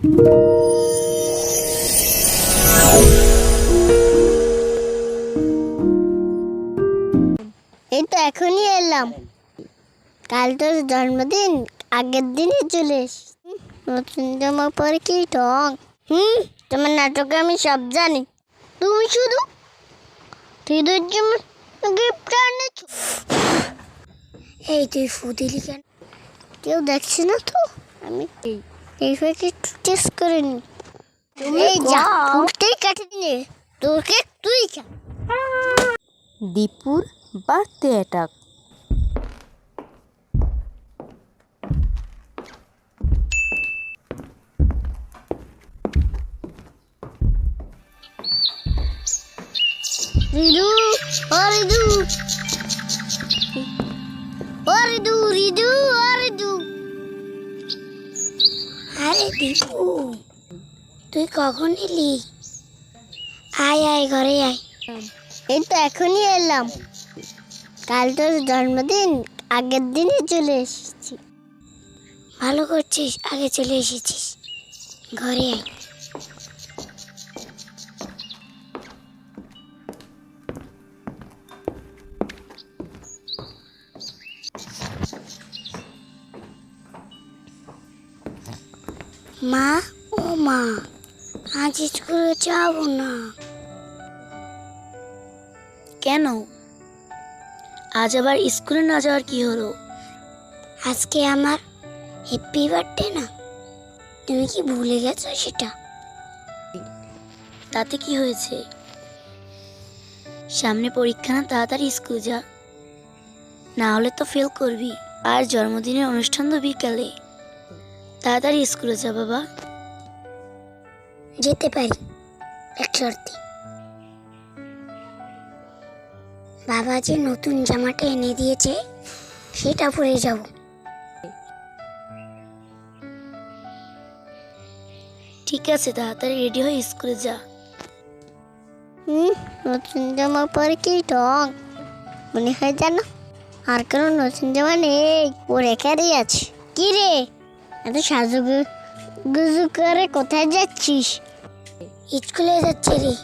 এই তো এখনই এলাম। কাল তোর জন্মদিন, আগের দিনই চলে এসেছি। নতুন জামা পরে কি ঢং হুম, তোমার নাটকে আমি সব জানি। তুমি শুধু হৃদয়ের জন্য গিফট আনেছো এই তুই ফু দিলি কেন? কেউ দেখছে না তো? আমি এইভাবে টেস্ট করে নি। তুমি যা। ফুটতেই কাটে দিলে। তোকে তুই খা। দীপুর বার্থডে অ্যাটাক রিদু ও রিদু। ও রিদু রিদু রিদু দীপু তুই কখন এলি? আয় আয় ঘরে আয়। এই তো এখনই এলাম। কাল তোর জন্মদিন আগের দিনে চলে এসেছি। ভালো করছিস আগে চলে এসেছিস। ঘরে আয়। মা ও মা আজ স্কুলে যাব না। কেন? আজ আবার স্কুলে না যাওয়ার কি হলো? আজকে আমার হ্যাপি বার্থডে না। তুমি কি ভুলে গেছো সেটা? তাতে কি হয়েছে? সামনে পরীক্ষা না তাড়াতাড়ি স্কুল যা। না হলে তো ফেল করবি। আর জন্মদিনের অনুষ্ঠান তো বিকালে। তাড়াতাড়ি স্কুলে যা বাবা। যেতে পারি এক শর্তে। বাবা যে নতুন জামাটা এনে দিয়েছে সেটা পরে যাব। ঠিক আছে তাড়াতাড়ি রেডি হয়ে স্কুলে যা। হুম নতুন জামা পরে কি ঢং মনে হয় জানো আর কোনো নতুন জামা নেই ও রেখারই আছে। কি রে? এত সাজু গু- গুজু করে কোথায় যাচ্ছিস? স্কুলে যাচ্ছে রে।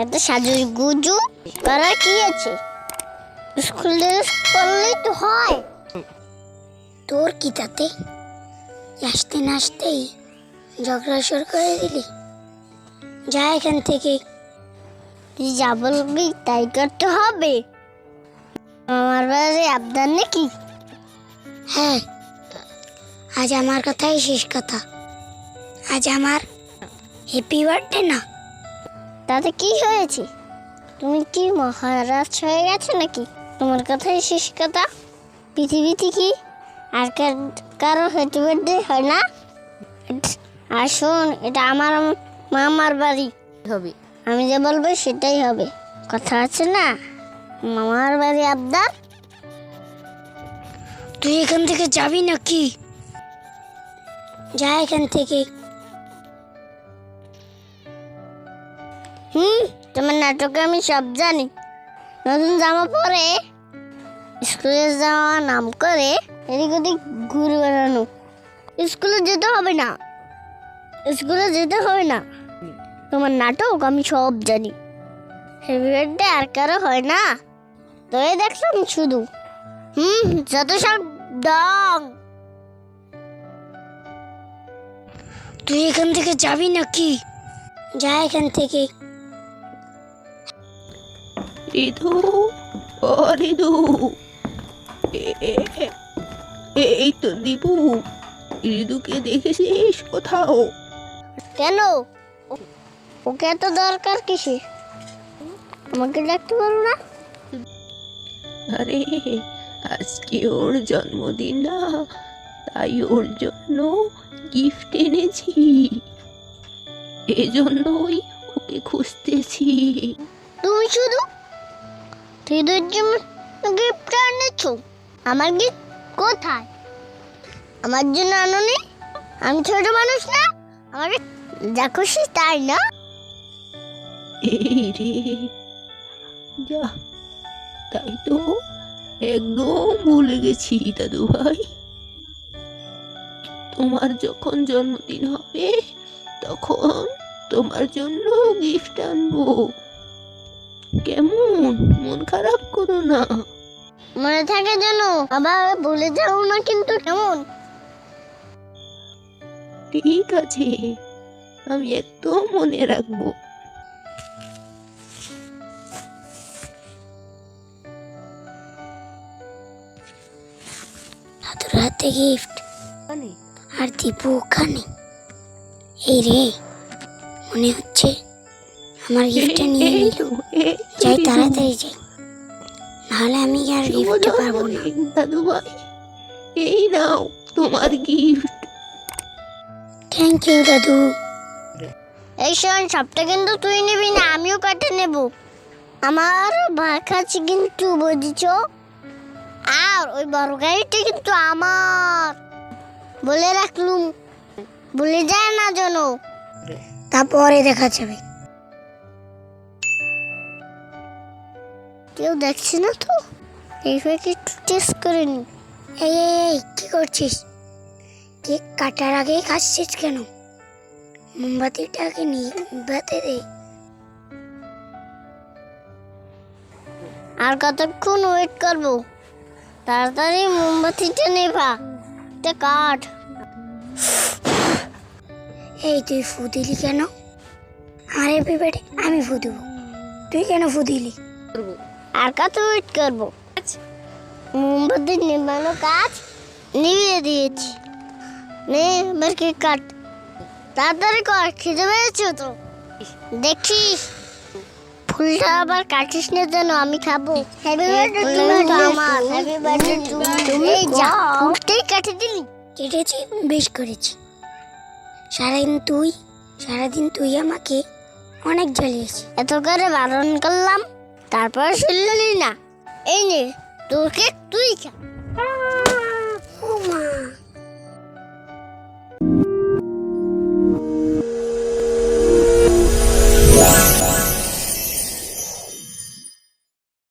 এত সাজু গুজু করার কি আছে? স্কুল ড্রেস পরলেই তো হয়। তোর কি তাতে? আসতে না আসতেই ঝগড়া শুরু করে দিলি। যা এখান থেকে। তুই যা বলবি তাই করতে হবে। আমার বাড়ি আবদার নাকি? হ্যাঁ। আজ আমার কথাই শেষ কথা। আজ আমার হ্যাপি বার্থডে না। তাতে কি হয়েছে? তুমি কি মহারাজ হয়ে গেছো নাকি? তোমার কথাই শেষ কথা। পৃথিবীতে কি আর কার- কারও হ্যাপি বার্থডে হয় না? আর শোন এটা আমার মামার বাড়ি। হবে। আমি যে বলব সেটাই হবে। কথা আছে না? মামার বাড়ি আবদার। তুই এখান থেকে যাবি নাকি? যা এখান থেকে। হুম, তোমার নাটকে আমি সব জানি। নতুন জামা পরে, স্কুলে যাওয়া নাম করে এদিক ওদিক ঘুরে বেড়ানো। স্কুলে যেতে হবে না। স্কুলে যেতে হবে না। তোমার নাটক আমি সব জানি। বার্থডে আর কারও হয় না। তোই দেখলাম শুধু। হুম, যত সব ডং তুই এখান থেকে যাবি নাকি? যা এখান থেকে। ঋতু ও ঋতু এই তো দীপু। ঋতুকে দেখেছিস কোথাও? কেন? ওকে এত দরকার কিসে? আমাকে ডাকতে পারো না? আরে আজকে ওর জন্মদিন না। তাই ওর জন্য গিফট এনেছি। এজন্যই ওকে খুঁজতেছি। তুমি শুধু হৃদয়ের জন্য গিফট আনেছো আমার গিফট কোথায়? আমার জন্য আনোনি? আমি ছোট মানুষ না আমাকে যা খুশি তাই না? এই রে যা তাই তো একদম ভুলে গেছি দাদু ভাই তোমার যখন জন্মদিন হবে তখন তোমার জন্য গিফট আনব। কেমন? মন খারাপ করো না। মনে থাকে যেন আবার বলে যাও না কিন্তু কেমন? ঠিক আছে আমি একদম মনে রাখব। হাতে গিফট আর দীপু ওখানে। এই রে মনে হচ্ছে আমার গিফটটা নিয়ে নিল। যাই তাড়াতাড়ি যাই। নাহলে আমি আর গিফটটা পারব না। দাদু ভাই। এই নাও তোমার গিফট থ্যাংক ইউ দাদু। এই শোন সবটা কিন্তু তুই নিবি না আমিও কাটে নেব। আমার ভাগ আছে কিন্তু বুঝছ? আর ওই বড় গাড়িটা কিন্তু আমার। বলে রাখলুম। বলে যায় না যেন। তারপরে দেখা যাবে। কেউ দেখছে না তো? এইভাবে একটু টেস্ট করে নি? এই এই কি করছিস? কেক কাটার আগে খাচ্ছিস কেন? মোমবাতিটাকে নিভাতে দে। আর কতক্ষণ ওয়েট করব? তাড়াতাড়ি মোমবাতিটা নেভা এটা কাঠ। এই তুই ফু দিলি কেন? আরে বার্থডে আমি ফু তুই কেন ফু দিলি? আর কত ওয়েট করব। মোমবাতি নেবানো কাজ নিভিয়ে দিয়েছি। নে এবার কেক কাট তাড়াতাড়ি কর খিদে পেয়েছ তো। দেখিস ফুলটা আবার কাটিস না যেন আমি খাব। হ্যাপি বার্থডে তো আমার। হ্যাপি বার্থডে তুমি যাও ফুলটাই কাটি দিলি। কেটেছি বেশ করেছি। সারাদিন তুই সারাদিন তুই আমাকে অনেক জ্বালিয়েছি এত করে বারণ করলাম তারপর শুনলি না। এই নে তোর কেক তুই খা